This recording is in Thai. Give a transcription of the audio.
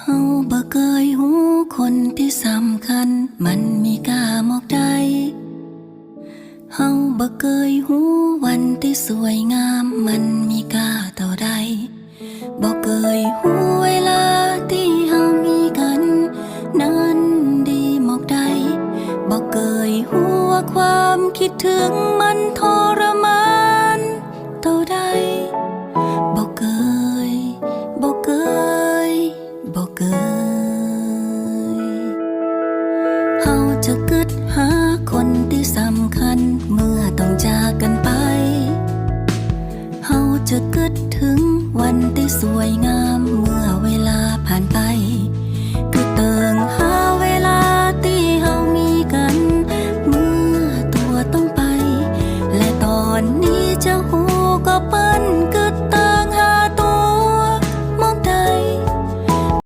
เฮาบ่เคยหูคนที่สำคัญ มันมีค่ามอกใดเฮาบ่เคยหูวันที่สวยงาม มันมีค่าเท่าใดบ่เคยหูเวลาที่เฮามีกัน นั้นดีหมอกใดบ่เคยหูว่าความคิดถึงมันท บ่เกยเฮาจะกึดหาคนที่สำคัญเมื่อต้องจากกันไป เฮาจะกึดถึงวันที่สวยงาม